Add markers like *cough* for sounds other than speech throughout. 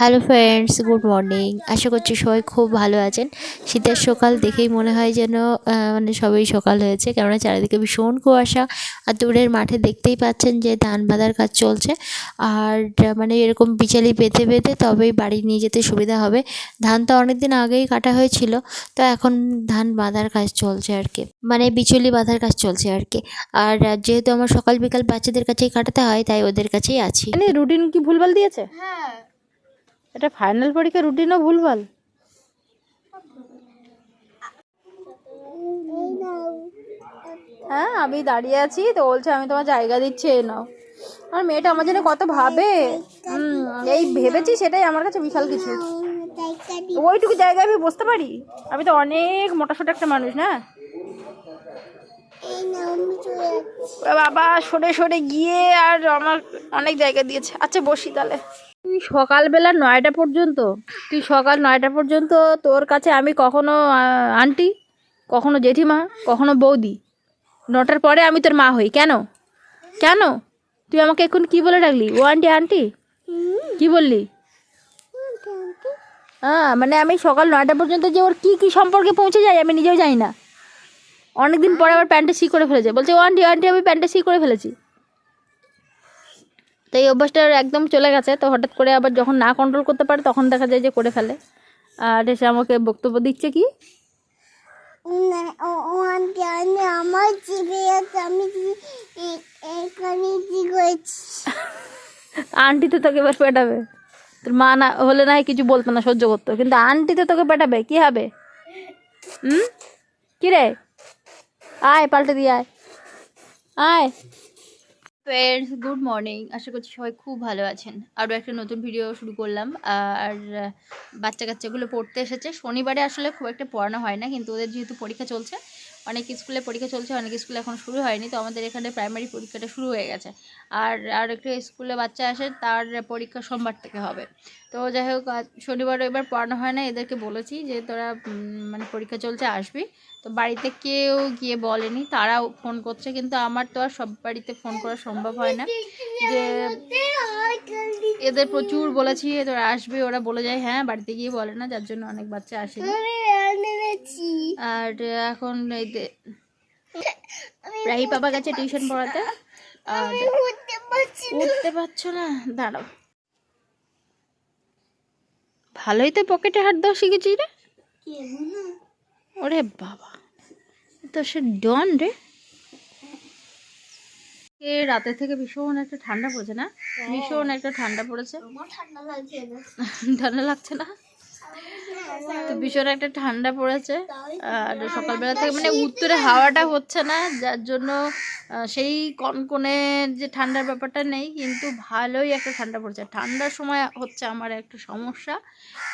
Hello friends good morning আশা করছি সবাই খুব ভালো আছেন। শীতের সকাল দেখেই মনে হয় যেন মানে সবই সকাল হয়েছে কেননা চারিদিকে ভীষণ কুয়াশা। আর দূরের মাঠে দেখতেই পাচ্ছেন যে ধান বাঁধার কাজ চলছে। আর মানে এরকম বিচালি পেতে পেতে তবেই বাড়ি নিয়ে যেতে সুবিধা হবে। ধান তো অনেক দিন আগেই কাটা হয়েছিল তো এখন ধান বাঁধার কাজ চলছে আর কি। মানে বিচুলি বাঁধার কাজ চলছে আর কি। আর যেহেতু আমার সকাল বিকাল বাচ্চাদের কাছেই কাটাতে হয় তাই ওদের কাছেই আছি। মানে রুটিন কি ভুলভাল দিয়েছে? এটা ফাইনাল পরীক্ষা রুটিনও ভুলভাল। হ্যাঁ আমি দাঁড়িয়ে আছি, তো বলছে আমি তোমার জায়গা দিচ্ছি, এই নাও। আর মেয়েটা আমার জন্য কত ভাবে? হুম, এই ভেবেছি সেটাই আমার কাছে বিশাল কিছু। ওইটুকু জায়গায় আমি বসতে পারি? আমি তো অনেক মোটা সোটা একটা মানুষ, না? বাবা, সরে সরে গিয়ে আর আমার অনেক জায়গা দিয়েছে। আচ্ছা বসি তাহলে। তুই সকালবেলা নয়টা পর্যন্ত, তুই সকাল নয়টা পর্যন্ত তোর কাছে আমি কখনো আন্টি, কখনো জেঠিমা, কখনো বৌদি, নটার পরে আমি তোর মা হই। কেন? কেন? তুই আমাকে এখন কি বলে ডাকলি? ও আন্টি আন্টি? কি বললি? হ্যাঁ মানে আমি সকাল নয়টা পর্যন্ত যে ওর কি কি সম্পর্কে পৌঁছে যাই আমি নিজেও জানি না। অনেকদিন পরে আবার প্যান্টে সি করে ফেলেছে। বলছে, ও আন্টি আন্টি, আমি প্যান্টে সি করে ফেলেছি। তো এই অভ্যাসটা একদম চলে গেছে। তো হঠাৎ করে আবার যখন না কন্ট্রোল করতে পারে তখন দেখা যায় যে করে ফেলে। আর এসে আমাকে বক্তব্য দিচ্ছে কি? আন্টি আমি আমার জিভে আছে আমি এখানে কি করেছি? আন্টি তো তোকে এবার পেটাবে। তোর মা না হলে না হয় কিছু বলতো না সহ্য করতো। কিন্তু আন্টি তো তোকে পেটাবে কি হবে? হুম? কি রে? আয় পাল্টে দিয়ে আয়। আয়। ফ্রেন্ডস গুড মর্নিং আশা করছি সবাই খুব ভালো আছেন। আরও একটা নতুন ভিডিও শুরু করলাম। আর বাচ্চা কাচ্চাগুলো পড়তে এসেছে। শনিবারে আসলে খুব একটা পড়ানো হয় না, কিন্তু ওদের যেহেতু পরীক্ষা চলছে, অনেক স্কুলে পরীক্ষা চলছে, অনেক স্কুলে এখন শুরু হয়নি, তো আমাদের এখানে প্রাইমারি পরীক্ষাটা শুরু হয়ে গেছে। আর আর একটা স্কুলে বাচ্চা আসে, তার পরীক্ষা সোমবার থেকে হবে। তো যাই হোক, আজ শনিবার এবার পড়ানো হয় না। এদেরকে বলেছি যে তোরা মানে পরীক্ষা চলছে, আসবি। তো বাড়িতে কেউ গিয়ে বলেনি, তারাও ফোন করছে, কিন্তু আমার তো আর সব বাড়িতে ফোন করা সম্ভব হয় না। যে এদের প্রচুর বলেছি, তোরা আসবে, ওরা বলে যায় হ্যাঁ বাড়িতে গিয়ে বলে না, যার জন্য অনেক বাচ্চা আমি আর এখন রাহি পাপা গেছে টিউশন পড়াতে, আর। উঠতে পারছ না, দাঁড়াও। ভালোই তো পকেটে হাত দাও শিখেছি রে ওরে বাবা। তো সে ডন রে। এ রাতে থেকে ভীষণ একটা ঠান্ডা পড়েছে না? ভীষণ একটা ঠান্ডা পড়েছে। ঠান্ডা লাগছে না ঠান্ডা লাগছে না? তো ভীষণ একটা ঠান্ডা পড়েছে আর সকালবেলা থেকে মানে উত্তরে হাওয়াটা হচ্ছে না যার জন্য সেই কনকনে যে ঠান্ডার ব্যাপারটা নেই কিন্তু ভালোই একটা ঠান্ডা পড়েছে। ঠান্ডার সময় হচ্ছে আমার একটা সমস্যা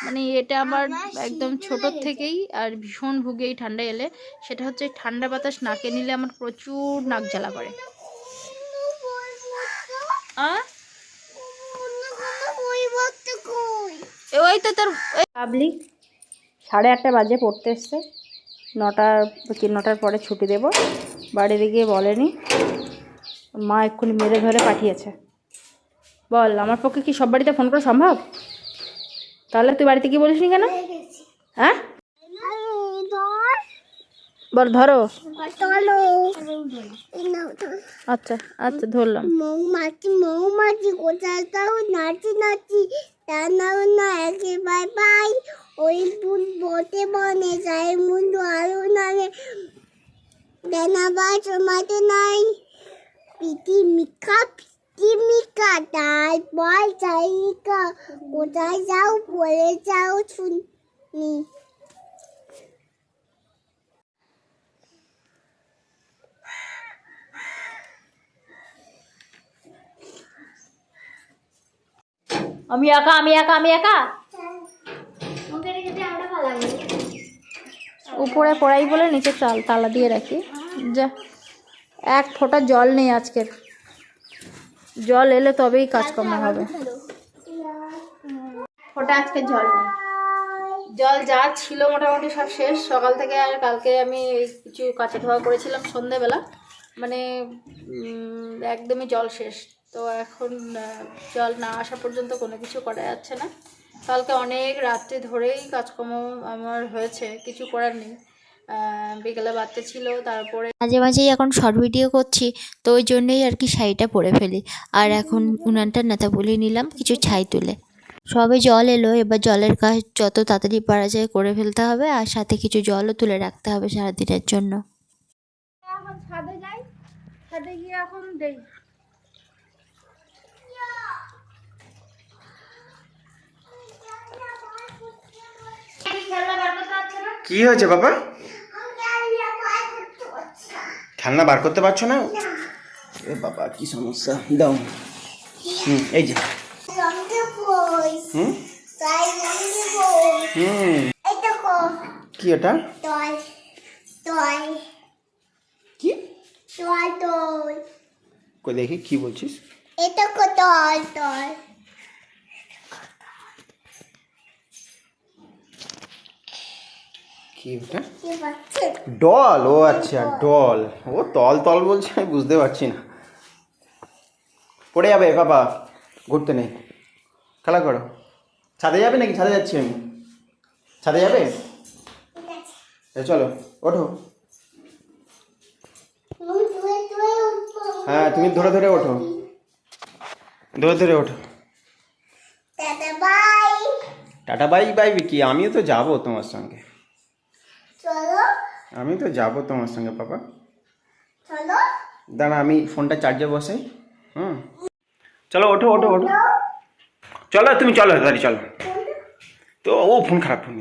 মানে এটা আমার একদম ছোটোর থেকেই আর ভীষণ ভুগে এই ঠান্ডা এলে সেটা হচ্ছে ঠান্ডা বাতাস নাকে নিলে আমার প্রচুর নাক জ্বালা করে। আহ ওই তো তোর পাবলিক সাড়ে আটটা বাজে পড়তে এসছে। নটার নটার পরে ছুটি দেব। বাড়িতে গিয়ে বলেনি। মা এক্ষুনি মেরে ধরে পাঠিয়েছে। বল, আমার পক্ষে কি সব বাড়িতে ফোন করা সম্ভব? তাহলে তুই বাড়িতে কি বলিস নি কেন? হ্যাঁ? বল, ধরো। আচ্ছা আচ্ছা ধরলাম। মৌমাছি মৌমাছি, কোথায় নাচি নাচি। তা নাও না একে বাই বাই ওই ফুল বটে বনে যায় মুন্ডু আরও নামে বেনাবার সময় নাই। পিটি মিকা পিটি মিকা বল চাইকা কোথায় যাও, বলে যাও, শুনি। আমি একা আমি একা আমি একা? উপরে পড়াই বলে নিচে চাল তালা দিয়ে রাখি। যা এক ফোঁটা জল নেই আজকের। জল এলে তবেই কাজকর্ম হবে। ফোঁটা আজকে জল নেই। জল যা ছিল মোটামুটি সব শেষ। সকাল থেকে আর কালকে আমি কিছু কাঁচা ধোয়া করেছিলাম সন্ধেবেলা। মানে একদমই জল শেষ। তো এখন জল না আসা পর্যন্ত কোনো কিছু করা যাচ্ছে না। কালকে অনেক রাত্রে ধরেই কাজকর্ম আমার হয়েছে কিছু করার নেই। বিকেলে বাচ্চা ছিল তারপরে মাঝে মাঝেই এখন শর্ট ভিডিও করছি তো ওই জন্যই আর কি শাড়িটা পরে ফেলি। আর এখন উনানটা নেতা বলিয়ে নিলাম কিছু ছাই তুলে। সবে জল এলো এবার জলের কাজ যত তাড়াতাড়ি পারা যায় করে ফেলতে হবে আর সাথে কিছু জলও তুলে রাখতে হবে সারাদিনের জন্য। এখন ছাদে যাই ছাদে গিয়ে এখন দেই। কি হয়েছে বাবা? খেলনা বার করতে পারছ না? এ বাবা কি সমস্যা? দাও। হুম এই যে। হুম? কি এটা? কি? কই দেখি কি বলছিস? এই দেখো কি ওটা ডল ও আচ্ছা ডল। ও তল তল বলছে আমি বুঝতে পারছি না। পড়ে যাবে বাবা। ঘুরতে নেই। খেলা করো। ছাদে যাবে নাকি? ছাদে যাচ্ছি আমি। ছাদে যাবে? এ চলো ওঠো। হ্যাঁ তুমি ধরে ধরে ওঠো। ধরে ধরে ওঠো। টাটা বাই বাই কি আমিও তো যাব তোমার সঙ্গে। চলো। আমি তো যাব তোমার সঙ্গে পাপা। চলো। দাঁড়া আমি ফোনটা চার্জে বসাই হুম। চলো ওঠো ওঠো ওঠো। চলো তুমি চলো তাড়াতাড়ি চলো। তো ও ফোন খারাপ ফোন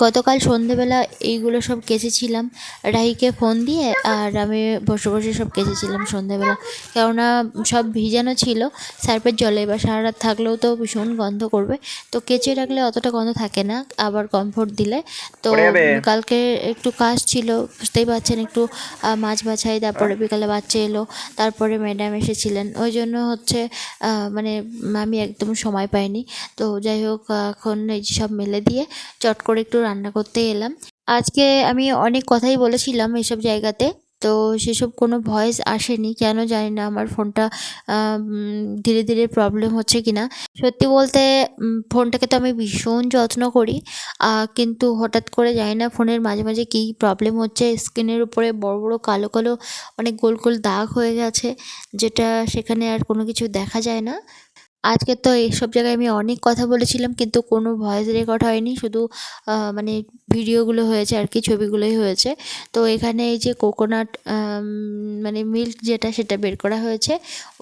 গতকাল সন্ধেবেলা এইগুলো সব কেচেছিলাম। রাহিকে ফোন দিয়ে আর আমি বসে বসে সব কেচেছিলাম সন্ধেবেলা। কেননা সব ভিজানো ছিল সার্ফের জলে এবার সারা রাত থাকলেও তো ভীষণ গন্ধ করবে। তো কেচে রাখলে অতটা গন্ধ থাকে না আবার কমফোর্ট দিলে। তো কালকে একটু কাজ ছিল বুঝতেই পারছেন একটু মাছ বাছাই তারপরে বিকালে বাচ্চা এলো তারপরে ম্যাডাম এসেছিলেন। ওই জন্য হচ্ছে মানে আমি একদম সময় পাইনি। তো যাই হোক এখন এই সব মেলে দিয়ে চট করে একটু রান্না করতে এলাম। আজকে আমি অনেক কথাই বলেছিলাম এসব জায়গাতে, তো সেসব কোনো ভয়েস আসেনি। কেন জানি না, আমার ফোনটা ধীরে ধীরে প্রবলেম হচ্ছে কি না সত্যি বলতে ফোনটাকে তো আমি ভীষণ যত্ন করি কিন্তু হঠাৎ করে জানি না ফোনের মাঝে মাঝে কী প্রবলেম হচ্ছে। স্ক্রিনের উপরে বড় বড়, কালো কালো অনেক গোল গোল দাগ হয়ে গেছে, যেটা সেখানে আর কোনো কিছু দেখা যায় না। আজকে তো এইসব জায়গায় আমি অনেক কথা বলেছিলাম, কিন্তু কোনো ভয়েস রেকর্ড হয়নি, শুধু মানে ভিডিওগুলো হয়েছে আর কি, ছবিগুলোই হয়েছে। তো এখানে এই যে কোকোনাট মানে মিল্ক যেটা সেটা বের করা হয়েছে,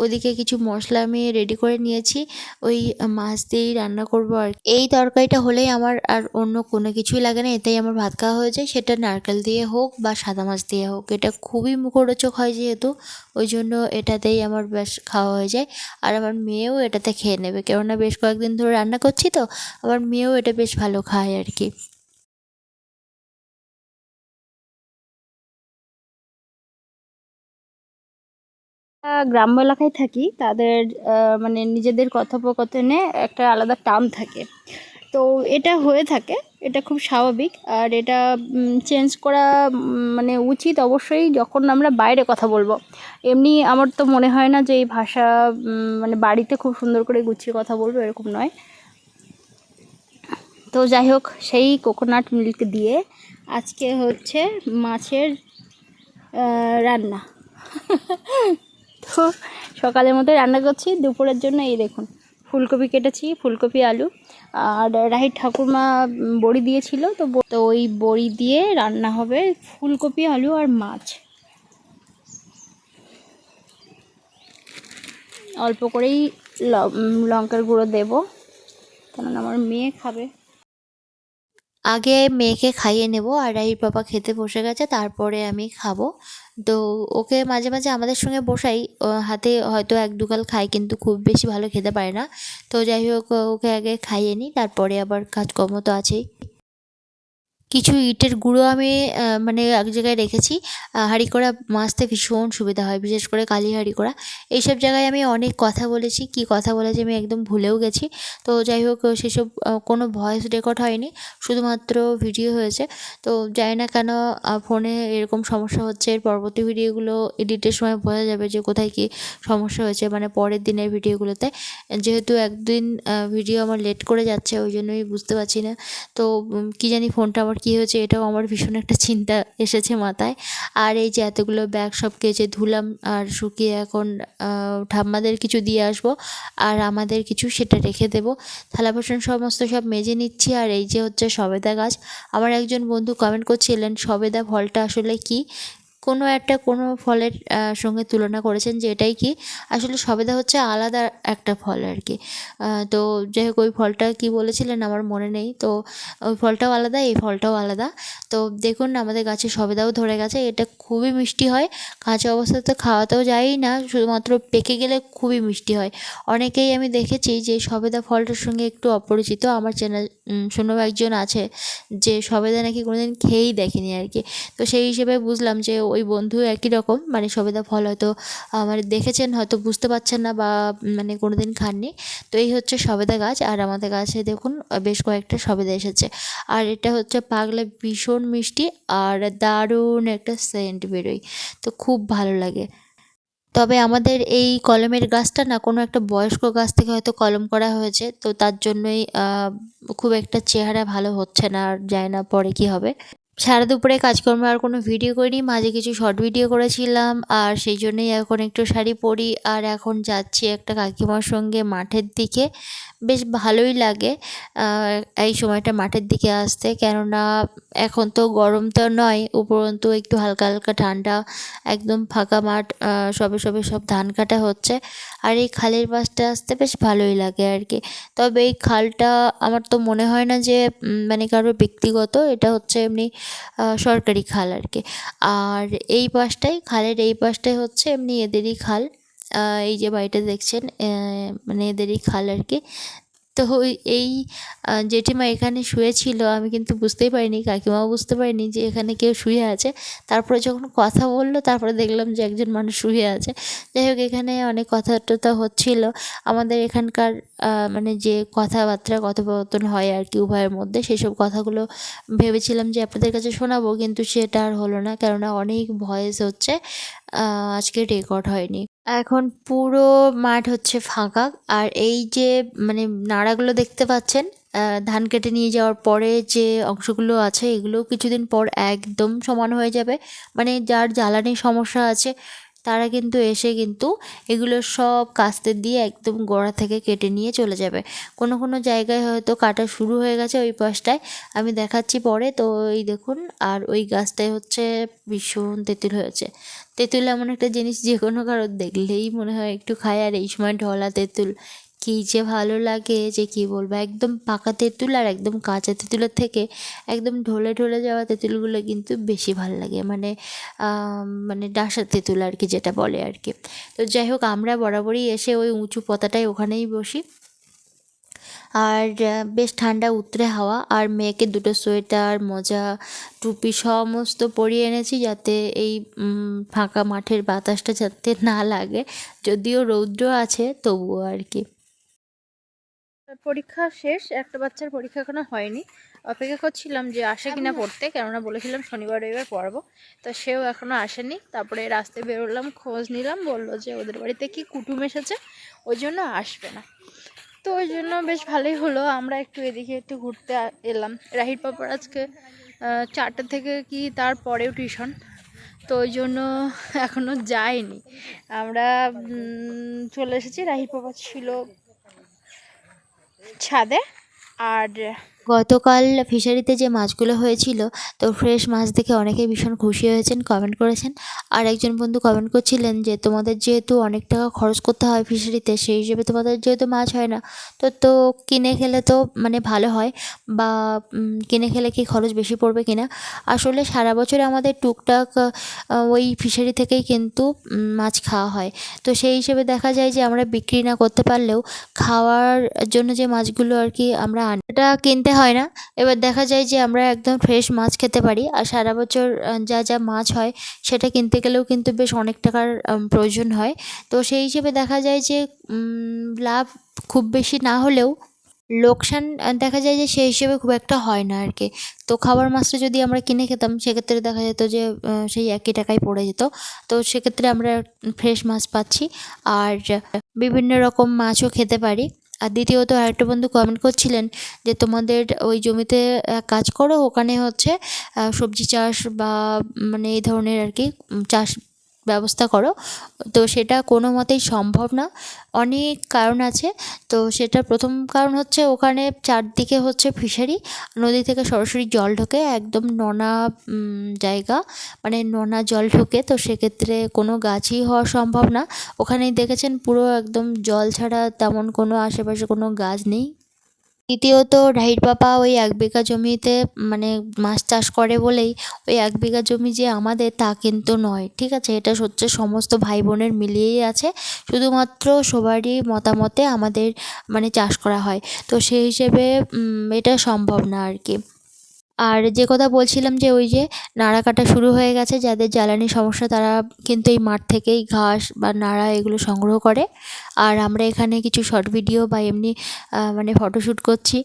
ওদিকে কিছু মশলা আমি রেডি করে নিয়েছি, ওই মাছ দিয়েই রান্না করব আর এই তরকারিটা হলেই আমার আর অন্য কোনো কিছুই লাগে না, এতেই আমার ভাত খাওয়া হয়ে যায়, সেটা নারকেল দিয়ে হোক বা সাদা মাছ দিয়ে হোক, এটা খুবই মুখরোচক হয় যেহেতু, ওই জন্য এটাতেই আমার বেশ খাওয়া হয়ে যায়। আর আমার মেয়েও এটাতে খেয়ে নেবে। কেননা বেশ কয়েকদিন ধরে রান্না করছি তো আমার মেয়েও এটা বেশ ভালো খায় আর কি। গ্রাম্য এলাকায় থাকি, তাদের মানে নিজেদের কথোপকথনে একটা আলাদা টান থাকে। তো এটা হয়ে থাকে, এটা খুব স্বাভাবিক। আর এটা চেঞ্জ করা মানে উচিত অবশ্যই যখন আমরা বাইরে কথা বলব। এমনি আমার তো মনে হয় না যে এই ভাষা মানে বাড়িতে খুব সুন্দর করে গুছিয়ে কথা বলব, এরকম নয়। তো যাই হোক, সেই কোকোনাট মিল্ক দিয়ে আজকে হচ্ছে মাছের রান্না। *laughs* তো সকালের মতো রান্না করছি, দুপুরের জন্য এই দেখুন। ফুলকপি কেটেছি, ফুলকপি, আলু। আর রাহির ঠাকুরমা বড়ি দিয়েছিল, তো তো ওই বড়ি দিয়ে রান্না হবে ফুলকপি, আলু আর মাছ। অল্প করেই লঙ্কার গুঁড়ো দেবো কারণ আমার মেয়ে খাবে। আগে মেয়েকে খাইয়ে নেব আর রাহির বাবা খেতে বসে গেছে, তারপরে আমি খাব। তো ওকে মাঝে মাঝে আমাদের সঙ্গে বসাই হাতে হয়তো এক দুকাল খাই কিন্তু খুব বেশি ভালো খেতে পারে না। তো যাই হোক, ওকে আগে খাইয়ে নিই, তারপরে আবার কাজকর্ম তো আছেই। কিছু ইটের গুঁড়ো আমি মানে এক জায়গায় রেখেছি। হাঁড়ি করা মাজতে ভীষণ সুবিধা হয়, বিশেষ করে কালি হাঁড়ি করা এইসব জায়গায় আমি অনেক কথা বলেছি, কি কথা বলেছি আমি একদম ভুলেও গেছি। তো যাই হোক, সেসব কোনো ভয়েস রেকর্ড হয়নি, শুধুমাত্র ভিডিও হয়েছে। তো জানি না কেন ফোনে এরকম সমস্যা হচ্ছে, এর পরবর্তী ভিডিওগুলো এডিটের সময় বোঝা যাবে যে কোথায় কি সমস্যা হয়েছে মানে পরের দিনের ভিডিওগুলোতে। যেহেতু একদিন ভিডিও আমার লেট করে যাচ্ছে, ওই জন্যই বুঝতে পারছি না। তো কি জানি ফোনটা আমার কী হয়েছে এটাও আমার ভীষণ একটা চিন্তা এসেছে মাথায়। আর এই যে এতগুলো ব্যাগ সব কেচে ধুলাম, আর শুকিয়ে এখন ঠাম্মাদের কিছু দিয়ে আসব, আর আমাদের কিছু সেটা রেখে দেবো। থালা বাসন সমস্ত সব মেজে নিচ্ছি, আর এই যে হচ্ছে সবেদা গাছ। আমার একজন বন্ধু কমেন্ট করছিলেন, সবেদা ফলটা আসলে কি? কোনো একটা কোনো ফলের সঙ্গে তুলনা করেছেন যে এটাই কি? আসলে সবেদা হচ্ছে আলাদা একটা ফল আর কি। তো যাই হোক, ওই ফলটা কি বলেছিলেন আমার মনে নেই। তো ওই ফলটাও আলাদা, এই ফলটাও আলাদা। তো দেখুন, আমাদের গাছে সবেদাও ধরে গেছে, এটা খুবই মিষ্টি হয়। কাঁচা অবস্থাতে খাওয়াতেও যায়ই না, শুধুমাত্র পেকে গেলে খুবই মিষ্টি হয়। অনেকেই আমি দেখেছি যে সবেদা ফলটার সঙ্গে একটু অপরিচিত। আমার চেনা শোনো একজন আছে যে সবেদা নাকি কোনোদিন খেয়েই দেখেনি আর কি। তো সেই হিসেবে বুঝলাম যে ওই বন্ধু একই রকম মানে সবেদা ফল হয়তো মানে দেখেছেন, হয়তো বুঝতে পারছেন না বা মানে কোনো দিন খাননি। তো এই হচ্ছে সবেদা গাছ, আর আমাদের গাছে দেখুন, বেশ কয়েকটা সবেদা এসেছে। আর এটা হচ্ছে পাগলা ভীষণ মিষ্টি আর দারুণ একটা সেন্ট বেরোয়। তো খুব ভালো লাগে। তবে আমাদের এই কলমের গাছটা না, কোনো একটা বয়স্ক গাছ থেকে হয়তো কলম করা হয়েছে, তো তার জন্যই খুব একটা চেহারা ভালো হচ্ছে না, আর যায় না পরে কি হবে। সারা দুপুরে কাজকর্ম আর কোনো ভিডিও করিনি, মাঝে কিছু শর্ট ভিডিও করেছিলাম, আর সেই জন্যই এখন একটু শাড়ি পরি, আর এখন যাচ্ছি একটা কাকিমার সঙ্গে মাঠের দিকে। বেশ ভালোই লাগে এই সময়টা মাঠের দিকে আসতে, কেননা এখন তো গরম তো নয়, উপরন্তু একটু হালকা হালকা ঠান্ডা, একদম ফাঁকা মাঠ সবে সবে সব ধান কাটা হচ্ছে, আর এই খালের পাশটা আসতে বেশ ভালোই লাগে আর কি। তবে এই খালটা আমার তো মনে হয় না যে মানে কারোর ব্যক্তিগত, এটা হচ্ছে এমনি সরকারি খাল আর কি আর এই পাশটাই খালের এই পাশটাই হচ্ছে এমনি এদেরই খাল। এই যে বাড়িটা দেখছেন মানে এদেরই খাল আর কি তো এই জেঠিমা এখানে শুয়েছিল, আমি কিন্তু বুঝতেই পারিনি, কাকিমাও বুঝতে পারিনি যে এখানে কেউ শুয়ে আছে। তারপরে যখন কথা বলল, তারপরে দেখলাম যে একজন মানুষ শুয়ে আছে। যাই হোক, এখানে অনেক কথা টথা হচ্ছিল। আমাদের এখানকার মানে যে কথাবার্তা, কথোপকথন হয় আর কি উভয়ের মধ্যে, সেসব কথাগুলো ভেবেছিলাম যে আপনাদের কাছে শোনাবো, কিন্তু সেটা আর হলো না, কেননা অনেক ভয়েস হচ্ছে। আজকে রেকর্ড হয়নি। এখন পুরো মাঠ হচ্ছে ফাঁকা। আর এই যে মানে নাড়াগুলো দেখতে পাচ্ছেন ধান কেটে নিয়ে যাওয়ার পরে যে অংশগুলো আছে এগুলো কিছুদিন পর একদম সমান হয়ে যাবে। মানে যার জ্বালানির সমস্যা আছে তারা কিন্তু এসে কিন্তু এগুলো সব কাস্তে দিয়ে একদম গোড়া থেকে কেটে নিয়ে চলে যাবে। কোনো কোনো জায়গায় হয়তো কাটা শুরু হয়ে গেছে ওই পাশটায়। আমি দেখাচ্ছি পরে। তো এই দেখুন, আর ওই গাছটায় হচ্ছে ভীষণ তেঁতুল হয়েছে। তেঁতুল এমন একটা জিনিস যে কোনো কারোর দেখলেই মনে হয় একটু খায়। আর এই সময় ঢলা তেঁতুল কী যে ভালো লাগে, যে কী বলব, একদম পাকা তেঁতুল আর একদম কাঁচা তেঁতুলের থেকে একদম ঢলে ঢলে যাওয়া তেঁতুলগুলো কিন্তু বেশি ভালো লাগে মানে মানে ডাসা তেঁতুল আর কি যেটা বলে আর কি। তো যাই হোক, আমরা বরাবরই এসে ওই উঁচু পতাটায় ওখানেই বসি। আর বেশ ঠান্ডা উতরে হাওয়া, আর মেয়েকে দুটো সোয়েটার, মোজা, টুপি সমস্ত পরিয়ে এনেছি যাতে এই ফাঁকা মাঠের বাতাসটা যাতে না লাগে, যদিও রৌদ্র আছে তবুও আর কি। পরীক্ষা শেষ একটা বাচ্চার পরীক্ষা এখনও হয়নি। অপেক্ষা করছিলাম যে আসে কিনা পড়তে কেননা বলেছিলাম শনিবার রবিবার পড়াবো। তো সেও এখনও আসেনি। তারপরে রাস্তায় বেরোলাম খোঁজ নিলাম বলল যে ওদের বাড়িতে কি কুটুম এসেছে ওই জন্য আসবে না। তো ওই জন্য বেশ ভালোই হলো আমরা একটু এদিকে একটু ঘুরতে এলাম। রাহির পাপার আজকে চারটে থেকে কি তারপরেও টিউশন। তো ওই জন্য এখনও যায়নি। আমরা চলে এসেছি রাহির পাপা ছিল ছাদে আর গতকাল ফিশারিতে যে মাছগুলো হয়েছিল, তো ফ্রেশ মাছ দেখে অনেকেই ভীষণ খুশি হয়েছেন কমেন্ট করেছেন। আর একজন বন্ধু কমেন্ট করছিলেন যে, তোমাদের যেহেতু অনেক টাকা খরচ করতে হয় ফিশারিতে সেই হিসেবে তোমাদের যেহেতু মাছ হয় না, তো তো কিনে খেলে তো মানে ভালো হয়, বা কিনে খেলে কি খরচ বেশি পড়বে কিনা? আসলে সারা বছরে আমাদের টুকটাক ওই ফিশারি থেকেই কিন্তু মাছ খাওয়া হয়। তো সেই হিসেবে দেখা যায় যে, আমরা বিক্রি না করতে পারলেও খাওয়ার জন্য যে মাছগুলো আর কি আমরা এটা কিনতে হয় না। এবার দেখা যায় যে আমরা একদম ফ্রেশ মাছ খেতে পারি আর সারা বছর যা যা মাছ হয় সেটা কিনতে গেলেও কিন্তু বেশ অনেক টাকার প্রয়োজন হয়। তো সেই হিসেবে দেখা যায় যে লাভ খুব বেশি না হলেও লোকসান দেখা যায় যে সেই হিসেবে খুব একটা হয় না আর কি তো খাবার মাছটা যদি আমরা কিনে খেতাম, সেক্ষেত্রে দেখা যেত যে সেই একই টাকায় পড়ে যেত। তো সেক্ষেত্রে আমরা ফ্রেশ মাছ পাচ্ছি। আর বিভিন্ন রকম মাছও খেতে পারি। আর দ্বিতীয়ত আরেকটা বন্ধু কমেন্ট করছিলেন যে, তোমাদের ওই জমিতে এক কাজ করো, ওখানে হচ্ছে সবজি চাষ বা মানে এই ধরনের আর কি চাষ ব্যবস্থা করো। তো সেটা কোনো মতেই সম্ভব না। অনেক কারণ আছে। তো সেটা প্রথম কারণ হচ্ছে ওখানে চারদিকে হচ্ছে ফিশারি। নদী থেকে সরাসরি জল ঢোকে, একদম নোনা জায়গা। মানে নোনা জল ঢোকে। তো সেক্ষেত্রে কোনো গাছই হওয়া সম্ভব না। ওখানেই দেখেছেন পুরো একদম জল ছাড়া তেমন কোনো আশেপাশে কোনো গাছ নেই। দ্বিতীয়ত রাহির বাবা ওই এক বিঘা জমিতে মানে মাছ চাষ করে বলেই ওই এক বিঘা জমি যে আমাদের তা কিন্তু নয়, ঠিক আছে? এটা হচ্ছে সমস্ত ভাই বোনের মিলিয়েই আছে। শুধুমাত্র সবারই মতামতে আমাদের মানে চাষ করা হয়। তো সেই হিসেবে এটা সম্ভব না আর কি। আর যে কথা বলছিলাম যে ওই যে নাড়া কাটা শুরু হয়ে গেছে, যাদের জ্বালানি সমস্যা তারা কিন্তু এই মাঠ থেকেই ঘাস বা নাড়া এগুলো সংগ্রহ করে। আর আমরা এখানে কিছু শর্ট ভিডিও বা এমনি মানে ফটোশ্যুট করছি।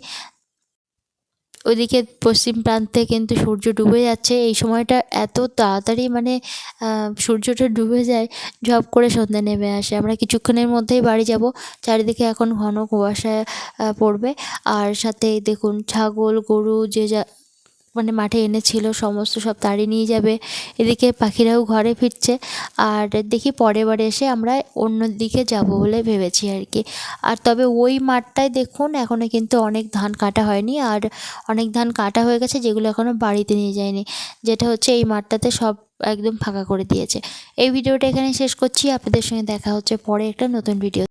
ওইদিকে পশ্চিম প্রান্তে কিন্তু সূর্য ডুবে যাচ্ছে। এই সময়টা এত তাড়াতাড়ি মানে সূর্যটা ডুবে যায়, ঝপ করে সন্ধ্যা নেমে আসে। আমরা কিছুক্ষণের মধ্যেই বাড়ি যাব। চারিদিকে এখন ঘন কুয়াশা পড়বে। আর সাথে দেখুন ছাগল, গরু, যে যা মানে মাঠে এনেছিল, সমস্ত সব তাড়িয়ে নিয়ে যাবে। এদিকে পাখিরাও ঘরে ফিরছে। আর দেখি পরের এসে আমরা অন্য দিকে যাব বলে ভেবেছি আর কি। আর তবে ওই মাঠটায় দেখুন এখনও কিন্তু অনেক ধান কাটা হয়নি। আর অনেক ধান কাটা হয়ে গেছে, যেগুলো এখনও বাড়িতে নিয়ে যায়নি। যেটা হচ্ছে এই মাঠটাতে সব একদম ফাঁকা করে দিয়েছে। এই ভিডিওটা এখানে শেষ করছি। আপনাদের সঙ্গে দেখা হচ্ছে পরে একটা নতুন ভিডিও